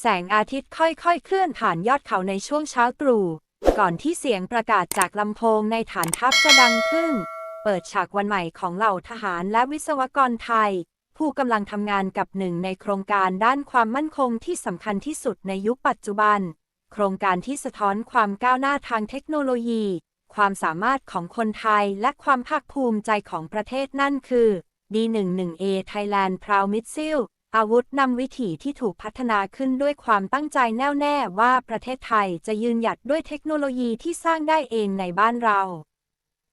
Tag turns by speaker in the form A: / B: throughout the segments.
A: แสงอาทิตย์ค่อยๆ เคลื่อนผ่านยอดเขาในช่วงเช้าตรู่ก่อนที่เสียงประกาศจากลำโพงในฐานทัพจะดังขึ้น เปิดฉากวันใหม่ของเหล่าทหารและวิศวกรไทย ผู้กำลังทำงานกับหนึ่งในโครงการด้านความมั่นคงที่สำคัญที่สุดในยุคปัจจุบัน โครงการที่สะท้อนความก้าวหน้าทางเทคโนโลยี ความสามารถของคนไทยและความภาคภูมิใจของประเทศนั่นคือ D11A Thailand Proud Missile อาวุธนำวิถีที่ถูกพัฒนาขึ้นด้วยความตั้งใจแน่วแน่ว่าประเทศไทยจะยืนหยัดด้วยเทคโนโลยีที่สร้างได้เองในบ้านเรา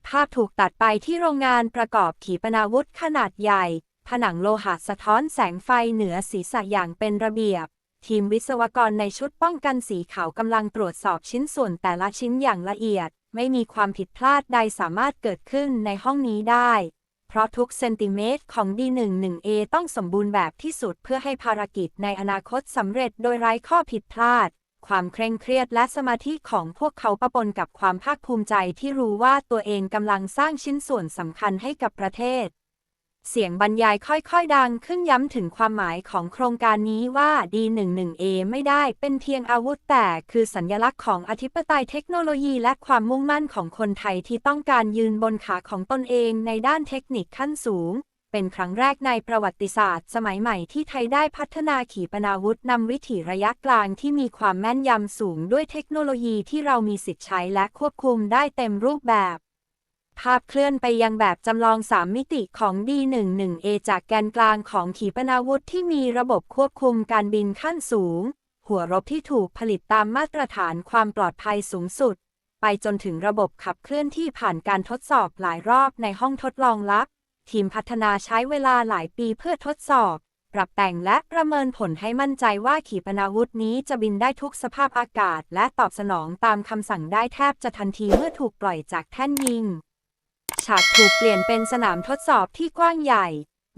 A: ภาพถูกตัดไปที่โรงงานประกอบขีปนาวุธขนาดใหญ่ ผนังโลหะสะท้อนแสงไฟเหนือศีรษะอย่างเป็นระเบียบ ทีมวิศวกรในชุดป้องกันสีขาวกำลังตรวจสอบชิ้นส่วนแต่ละชิ้นอย่างละเอียด ไม่มีความผิดพลาดใดสามารถเกิดขึ้นในห้องนี้ได้ เพราะทุกเซนติเมตรของ D11A ต้องสมบูรณ์แบบที่สุดเพื่อให้ภารกิจในอนาคตสำเร็จโดยไร้ข้อผิดพลาด ความเคร่งเครียดและสมาธิของพวกเขาปะปนกับความภาคภูมิใจที่รู้ว่าตัวเองกำลังสร้างชิ้นส่วนสำคัญให้กับประเทศ เสียงบรรยายค่อยๆ ดังขึ้นย้ำถึงความหมายของโครงการนี้ว่า D11A ไม่ได้เป็นเพียงอาวุธแต่คือสัญญลักษณ์ของอธิปไตยเทคโนโลยีและความมุ่งมั่นของคนไทยที่ต้องการยืนบนขาของตนเองในด้านเทคนิคขั้นสูง เป็นครั้งแรกในประวัติศาสตร์ สมัยใหม่ที่ไทยได้พัฒนาขีปนาวุธนำวิถีระยะกลางที่มีความแม่นยำสูงด้วยเทคโนโลยีที่เรามีสิทธิ์ใช้และควบคุมได้เต็มรูปแบบ ภาพเคลื่อนไปยังแบบจำลอง 3 มิติของ D11A จากแกนกลางของขีปนาวุธที่มีระบบควบคุมการบินขั้นสูง หัวรบที่ถูกผลิตตามมาตรฐานความปลอดภัยสูงสุด ไปจนถึงระบบขับเคลื่อนที่ผ่านการทดสอบหลายรอบในห้องทดลองลับ ทีมพัฒนาใช้เวลาหลายปีเพื่อทดสอบ ปรับแต่งและประเมินผลให้มั่นใจว่าขีปนาวุธนี้จะบินได้ทุกสภาพอากาศ และตอบสนองตามคำสั่งได้แทบจะทันทีเมื่อถูกปล่อยจากแท่นยิง ฉากถูกเปลี่ยนเป็นสนามทดสอบที่กว้างใหญ่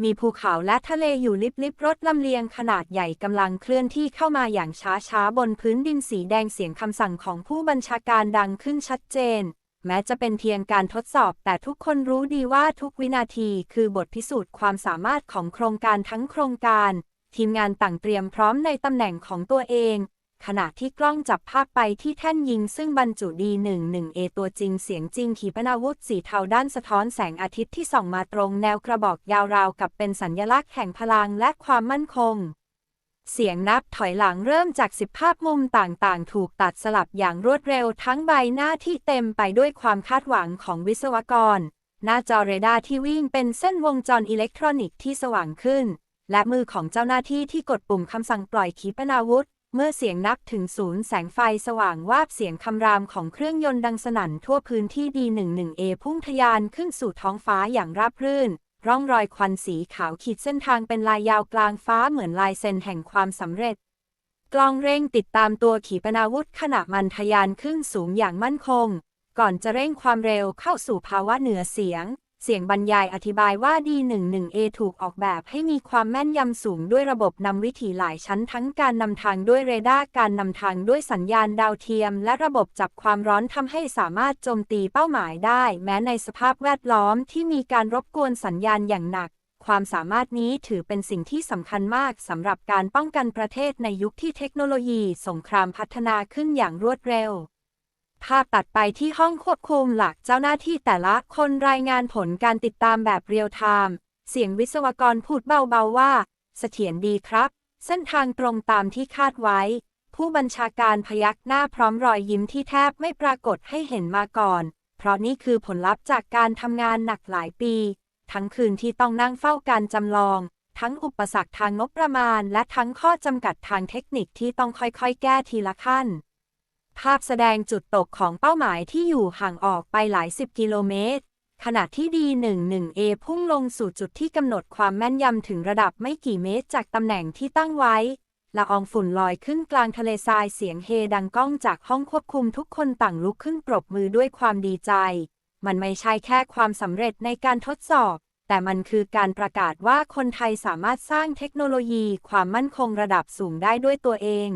A: มีภูเขาและทะเลอยู่ลิบๆรถลำเลียงขนาดใหญ่กำลังเคลื่อนที่เข้ามาอย่างช้าๆบนพื้นดินสีแดงเสียงคำสั่งของผู้บัญชาการดังขึ้นชัดเจน แม้จะเป็นเพียงการทดสอบ แต่ทุกคนรู้ดีว่าทุกวินาทีคือบทพิสูจน์ความสามารถของโครงการทั้งโครงการ ทีมงานต่างเตรียมพร้อมในตำแหน่งของตัวเอง ขณะที่กล้องจับภาพไปที่แท่นยิงซึ่งบรรจุ D11A ตัวจริงเสียงจริงขีปนาวุธสีเทาด้านสะท้อนแสงอาทิตย์ที่ส่องมาตรงแนวกระบอกยาวราวกับเป็นสัญญลักษณ์แห่งพลังและความมั่นคง เสียงนับถอยหลังเริ่มจากสิบภาพมุมต่างๆ ถูกตัดสลับอย่างรวดเร็วทั้งใบหน้าที่เต็มไปด้วยความคาดหวังของวิศวกร หน้าจอเรดาร์ที่วิ่งเป็นเส้นวงจรอิเล็กทรอนิกส์ที่สว่างขึ้น และมือของเจ้าหน้าที่ที่กดปุ่มคำสั่งปล่อยขีปนาวุธ เมื่อเสียงนับถึงศูนย์แสงไฟสว่างวาบเสียงคำรามของเครื่องยนต์ดังสนั่นทั่วพื้นที่ D11A พุ่งทะยานขึ้นสู่ท้องฟ้าอย่างราบรื่น ร่องรอยควันสีขาวขีดเส้นทางเป็นลายยาวกลางฟ้าเหมือนลายเซ็นแห่งความสำเร็จ กล้องเร่งติดตามตัวขีปนาวุธขณะมันทะยานขึ้นสูงอย่างมั่นคง ก่อนจะเร่งความเร็วเข้าสู่ภาวะเหนือเสียง เสียงบรรยายอธิบายว่า D11A ถูกออกแบบให้มีความแม่นยำสูงด้วยระบบนำวิถีหลายชั้นทั้งการนำทางด้วยเรดาร์การนำทางด้วยสัญญาณดาวเทียม และระบบจับความร้อนทำให้สามารถโจมตีเป้าหมายได้ แม้ในสภาพแวดล้อมที่มีการรบกวนสัญญาณอย่างหนัก ความสามารถนี้ถือเป็นสิ่งที่สำคัญมากสำหรับการป้องกันประเทศในยุคที่เทคโนโลยี สงครามพัฒนาขึ้นอย่างรวดเร็ว ภาพตัดไปที่ห้องควบคุมหลักเจ้าหน้าที่แต่ละคนรายงานผลการติดตามแบบเรียลไทม์ เสียงวิศวกรพูดเบาๆว่า เสถียรดีครับ เส้นทางตรงตามที่คาดไว้ ผู้บัญชาการพยักหน้าพร้อมรอยยิ้มที่แทบไม่ปรากฏให้เห็นมาก่อน เพราะนี่คือผลลัพธ์จากการทำงานหนักหลายปี ทั้งคืนที่ต้องนั่งเฝ้าการจำลอง ทั้งอุปสรรคทางงบประมาณ และทั้งข้อจำกัดทางเทคนิคที่ต้องค่อยๆ แก้ทีละขั้น ภาพแสดงจุดตกของเป้าหมายที่อยู่ห่างออกไปหลายสิบกิโลเมตร ขณะที่ D11A พุ่งลงสู่จุดที่กำหนดความแม่นยำถึงระดับไม่กี่เมตรจากตำแหน่งที่ตั้งไว้ละอองฝุ่นลอยขึ้นกลางทะเลทรายเสียงเฮดังก้องจากห้องควบคุมทุกคนต่างลุกขึ้นปรบมือด้วยความดีใจ มันไม่ใช่แค่ความสำเร็จในการทดสอบ แต่มันคือการประกาศว่าคนไทยสามารถสร้างเทคโนโลยีความมั่นคงระดับสูงได้ด้วยตัวเอง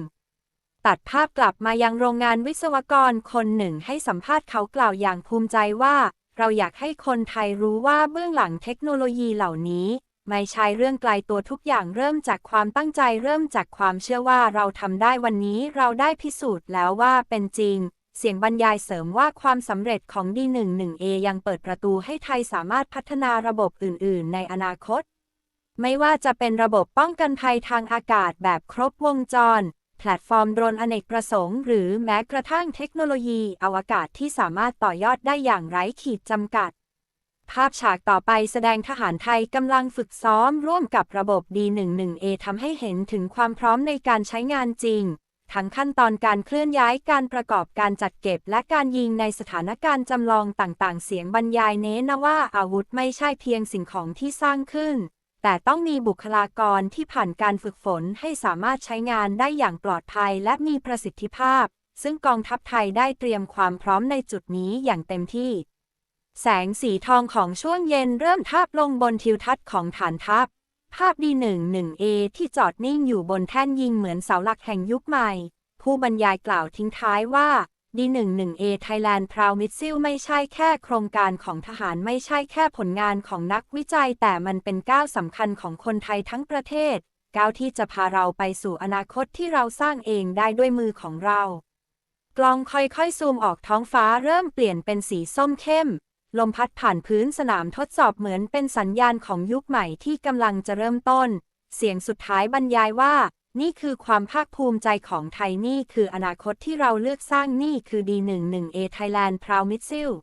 A: ตัดภาพกลับมายังโรงงานวิศวกรคนหนึ่งให้สัมภาษณ์เขากล่าวอย่างภูมิใจว่า เราอยากให้คนไทยรู้ว่าเบื้องหลังเทคโนโลยีเหล่านี้ ไม่ใช่เรื่องไกลตัวทุกอย่างเริ่มจากความตั้งใจเริ่มจากความเชื่อว่าเราทำได้วันนี้เราได้พิสูจน์แล้วว่าเป็นจริง เสียงบรรยายเสริมว่าความสำเร็จของ D11A ยังเปิดประตูให้ไทยสามารถพัฒนาระบบอื่น ๆ ในอนาคต ไม่ว่าจะเป็นระบบป้องกันภัยทางอากาศแบบครบวงจร แพลตฟอร์มโดรนอเนกประสงค์ หรือแม้กระทั่งเทคโนโลยีอวกาศที่สามารถต่อยอดได้อย่างไร้ขีดจำกัด ภาพฉากต่อไปแสดงทหารไทยกำลังฝึกซ้อมร่วมกับระบบ D11A ทำให้เห็นถึงความพร้อมในการใช้งานจริง ทั้งขั้นตอนการเคลื่อนย้ายการประกอบการจัดเก็บและการยิงในสถานการณ์จำลองต่างๆ เสียงบรรยายเน้นว่าอาวุธไม่ใช่เพียงสิ่งของที่สร้างขึ้น แต่ต้องมีบุคลากรที่ผ่านการฝึกฝนให้สามารถใช้งานได้อย่างปลอดภัยและมีประสิทธิภาพ ซึ่งกองทัพไทยได้เตรียมความพร้อมในจุดนี้อย่างเต็มที่ แสงสีทองของช่วงเย็นเริ่มทาบลงบนทิวทัศน์ของฐานทัพ ภาพดีหนึ่งหนึ่งเอที่จอดนิ่งอยู่บนแท่นยิงเหมือนเสาหลักแห่งยุคใหม่ ผู้บรรยายกล่าวทิ้งท้ายว่า D11A Thailand Proud Missile ไม่ใช่แค่โครงการของทหารไม่ใช่แค่ผลงานของนักวิจัย แต่มันเป็นก้าวสำคัญของคนไทยทั้งประเทศ ก้าวที่จะพาเราไปสู่อนาคตที่เราสร้างเองได้ด้วยมือของเรา กล้องค่อยๆ ซูมออกท้องฟ้าเริ่มเปลี่ยนเป็นสีส้มเข้ม ลมพัดผ่านพื้นสนามทดสอบเหมือนเป็นสัญญาณของยุคใหม่ที่กำลังจะเริ่มต้น เสียงสุดท้ายบรรยายว่า นี่คือความภาคภูมิใจของไทยนี่คืออนาคตที่เราเลือกสร้างนี่คือ D11A Thailand Proud Missile